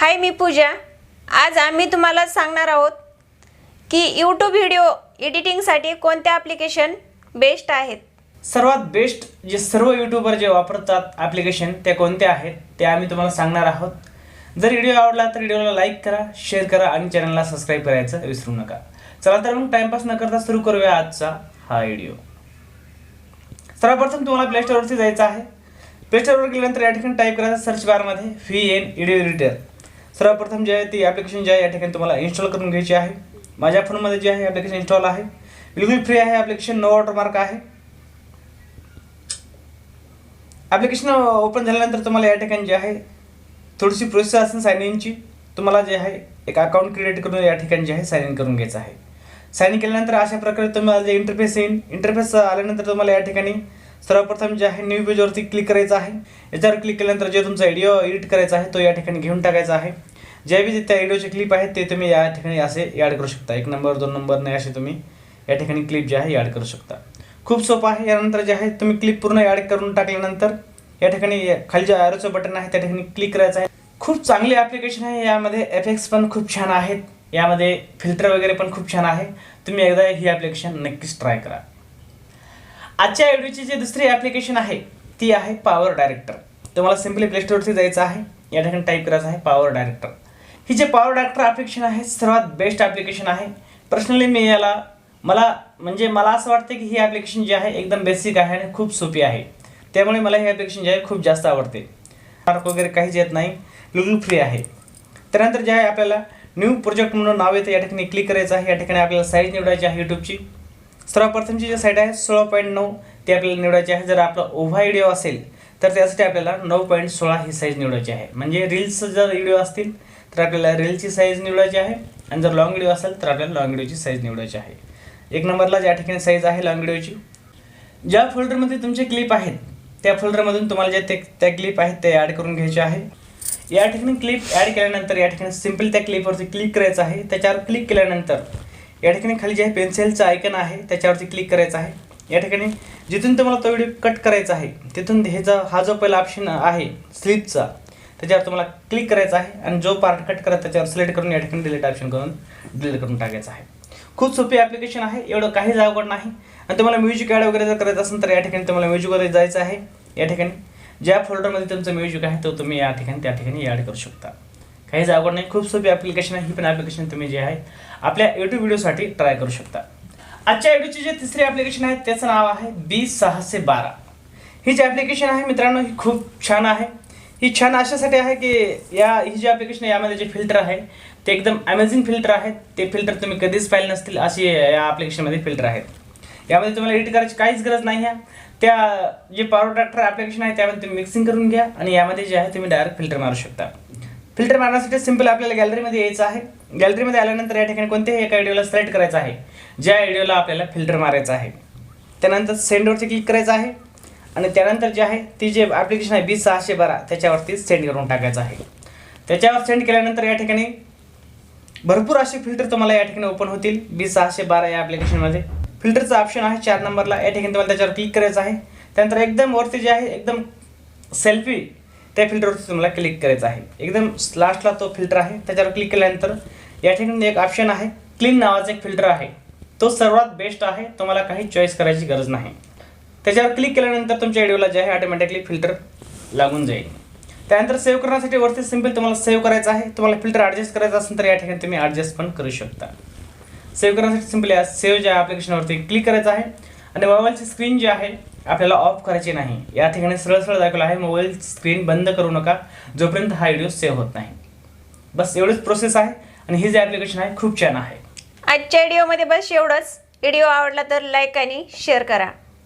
हाय मी पूजा. आज आम्ही तुम्हाला सांगणार आहोत की यूट्यूब व्हिडिओ एडिटिंगसाठी कोणत्या ॲप्लिकेशन बेस्ट आहेत? सर्वात बेस्ट जे सर्व यूट्यूबर जे वापरतात ॲप्लिकेशन ते कोणते आहेत? ते आम्ही तुम्हाला सांगणार आहोत. जर व्हिडिओ आवडला तर व्हिडिओला लाईक करा शेअर करा आणि चॅनलला सबस्क्राईब करायचं विसरू नका. चला तर मग टाईमपास न करता सुरू करूया आजचा हा व्हिडिओ सर्वप्रथम तुम्हाला प्ले स्टोअरवरती जायचं आहे. प्ले स्टोअरवर गेल्यानंतर या ठिकाणी टाईप करायचं सर्च बारमध्ये व्ही एन व्हिडिओ एडिटर सर्वप्रथम जे आहे ती ॲप्लिकेशन जे आहे या ठिकाणी तुम्हाला इन्स्टॉल करून घ्यायची आहे. माझ्या फोनमध्ये जे आहे ॲप्लिकेशन इन्स्टॉल आहे. बिलकुल फ्री आहे ॲप्लिकेशन नो वॉटरमार्क आहे. ॲप्लिकेशन ओपन झाल्यानंतर तुम्हाला या ठिकाणी जे आहे थोडीशी प्रोसेस असेल साईन इनची तुम्हाला जे आहे एक अकाउंट क्रिएट करून या ठिकाणी जे आहे साईन इन करून घ्यायचं आहे. साईन इन केल्यानंतर अशा प्रकारे तुम्हाला जे इंटरफेस येईल इंटरफेस आल्यानंतर तुम्हाला या ठिकाणी सर्वप्रथम जे आहे न्यू पेजवरती क्लिक करायचं आहे. याच्यावर क्लिक केल्यानंतर जे तुमचा व्हिडिओ एडिट करायचा आहे तो या ठिकाणी घेऊन टाकायचा आहे. जे बी त्या व्हिडिओचे क्लिप आहेत ते तुम्ही या ठिकाणी असे ॲड करू शकता. एक नंबर दोन नंबर नाही असे तुम्ही या ठिकाणी क्लिप जे आहे ॲड करू शकता. खूप सोपं आहे. यानंतर जे आहे तुम्ही क्लिप पूर्ण ॲड करून टाकल्यानंतर या ठिकाणी खाली जे ॲरोचं बटन आहे त्या ठिकाणी क्लिक करायचं आहे. खूप चांगली ॲप्लिकेशन आहे. यामध्ये एफेक्ट्स पण खूप छान आहेत. यामध्ये फिल्टर वगैरे पण खूप छान आहे. तुम्ही एकदा ही ॲप्लिकेशन नक्कीच ट्राय करा. आजच्या व्हिडिओची जी दुसरी ॲप्लिकेशन आहे ती आहे पॉवर डायरेक्टर तुम्हाला सिम्पली प्लेस्टोरवरती जायचं आहे. या ठिकाणी टाईप करायचं आहे पॉवर डायरेक्टर ही जे पॉवर डॅक्टर ॲप्लिकेशन आहे सर्वात बेस्ट ॲप्लिकेशन आहे. पर्सनली मी याला मला म्हणजे मला असं वाटतं की ही ॲप्लिकेशन जी आहे एकदम बेसिक आहे आणि खूप सोपी आहे. त्यामुळे मला ही ॲप्लिकेशन जी आहे खूप जास्त आवडते. मार्क वगैरे काहीच येत नाही. बिलकुल फ्री आहे. त्यानंतर जे आहे आपल्याला न्यू प्रोजेक्ट म्हणून नाव येतं या ठिकाणी क्लिक करायचं आहे. या ठिकाणी आपल्याला साईज निवडायची आहे यूट्यूबची सर्वप्रथमची जी साईट आहे सोळा पॉईंट नऊ ती आपल्याला निवडायची आहे. जर आपला ओव्हा व्हिडिओ असेल तर त्यासाठी आपल्याला नऊ पॉईंट सोळा ही साईज निवडायची आहे. म्हणजे रील्स जर व्हिडिओ असतील तर आपल्याला रीलची साईज निवडायची आहे. आणि जर लॉंग व्हिडिओ असेल तर आपल्याला लॉंग व्हिडिओची साईज निवडायची आहे. एक नंबरला ज्या ठिकाणी साईज आहे लॉंग व्हिडिओची ज्या फोल्डरमध्ये तुमचे क्लिप आहेत त्या फोल्डरमधून तुम्हाला जे त्या क्लिप आहेत ते ॲड करून घ्यायचे आहे. या ठिकाणी क्लिप ॲड केल्यानंतर या ठिकाणी सिंपल त्या क्लिपवरती क्लिक करायचं आहे. त्याच्यावर क्लिक केल्यानंतर या ठिकाणी खाली जे आहे पेन्सिलचं आयकन आहे त्याच्यावरती क्लिक करायचं आहे. या ठिकाणी जिथून तुम्हाला तो व्हिडिओ कट करायचा आहे तिथून ह्याचा हा जो पहिला ऑप्शन आहे स्लिपचा त्याच्यावर तुम्हाला क्लिक करायचं आहे आणि जो पार्ट कट करा त्याच्यावर सिलेक्ट करून या ठिकाणी डिलीट ऑप्शन करून डिलीट करून टाकायचं आहे. खूप सोपी ॲप्लिकेशन आहे एवढं काहीच अवघड नाही. आणि तुम्हाला म्युझिक ॲड वगैरे जर करायचं असेल तर या ठिकाणी तुम्हाला म्युझिकवर जायचं आहे. या ठिकाणी ज्या फोल्डरमध्ये तुमचं म्युझिक आहे तो तुम्ही या ठिकाणी त्या ठिकाणी ॲड करू शकता. काहीच अवघड नाही खूप सोपी ॲप्लिकेशन आहे ही पण ॲप्लिकेशन तुम्ही जे आहे आपल्या यूट्यूब व्हिडिओसाठी ट्राय करू शकता. आजच्या व्हिडिओची जे तिसरी ॲप्लिकेशन आहे त्याचं नाव आहे बी सहाशे बारा. ही जी ॲप्लिकेशन आहे मित्रांनो ही खूप छान आहे. ही छान अशासाठी आहे की या ही जी ॲप्लिकेशन आहे यामध्ये जे फिल्टर आहे ते एकदम अमेझिंग फिल्टर आहेत. ते फिल्टर तुम्ही कधीच पाहिले नसतील अशी या ॲप्लिकेशनमध्ये फिल्टर आहेत. यामध्ये तुम्हाला एडिट करायची काहीच गरज नाही आहे. त्या जे पॉवर ट्रॅक्टर ॲप्लिकेशन आहे त्यामध्ये तुम्ही मिक्सिंग करून घ्या आणि यामध्ये जे आहे तुम्ही डायरेक्ट फिल्टर मारू शकता. फिल्टर मारण्यासाठी सिंपल आपल्याला गॅलरीमध्ये यायचं आहे. गॅलरीमध्ये आल्यानंतर या ठिकाणी कोणत्याही एका व्हिडिओला सिलेक्ट करायचं आहे. ज्या व्हिडिओला आपल्याला फिल्टर मारायचं आहे. त्यानंतर सेंडवरती क्लिक करायचं आहे. आणि त्यानंतर जे आहे ती जे ॲप्लिकेशन आहे बी सहाशे बारा त्याच्यावरती सेंड करून टाकायचं आहे. त्याच्यावर सेंड केल्यानंतर या ठिकाणी भरपूर असे फिल्टर तुम्हाला या ठिकाणी ओपन होतील. बी सहाशे बारा या ॲप्लिकेशनमध्ये फिल्टरचं ऑप्शन आहे चार नंबरला या ठिकाणी तुम्हाला त्याच्यावर क्लिक करायचं आहे. त्यानंतर एकदम वरती जे आहे एकदम सेल्फी त्या फिल्टरवरती तुम्हाला क्लिक करायचं आहे. एकदम लास्टला तो फिल्टर आहे. त्याच्यावर क्लिक केल्यानंतर या ठिकाणी एक ऑप्शन आहे. क्लीन नावाचा एक फिल्टर आहे. तो सर्वात बेस्ट आहे. तुम्हाला काही चॉईस करायची गरज नाही. त्याच्यावर क्लिक केल्यानंतर तुमच्या व्हिडिओला जे आहे ऑटोमॅटिकली फिल्टर लागून जाईल. त्यानंतर सेव्ह करण्यासाठी वरती सिंपल तुम्हाला सेव्ह करायचं आहे. तुम्हाला फिल्टर ॲडजस्ट करायचं असेल तर या ठिकाणी तुम्ही ॲडजस्ट पण करू शकता. सेव्ह करण्यासाठी सिम्पली सेव्ह ज्या ॲप्लिकेशनवरती क्लिक करायचं आहे. आणि मोबाईलची स्क्रीन जी आहे आपल्याला ऑफ करायची नाही. या ठिकाणी सरळ सरळ दाखवलं आहे मोबाईल स्क्रीन बंद करू नका. जोपर्यंत हा व्हिडिओ सेव्ह होत नाही. बस एवढीच प्रोसेस आहे आणि ही जे ॲप्लिकेशन आहे खूप छान आहे. आजच्या व्हिडिओमध्ये बस एवढंच. व्हिडिओ आवडला तर लाईक आणि शेअर करा.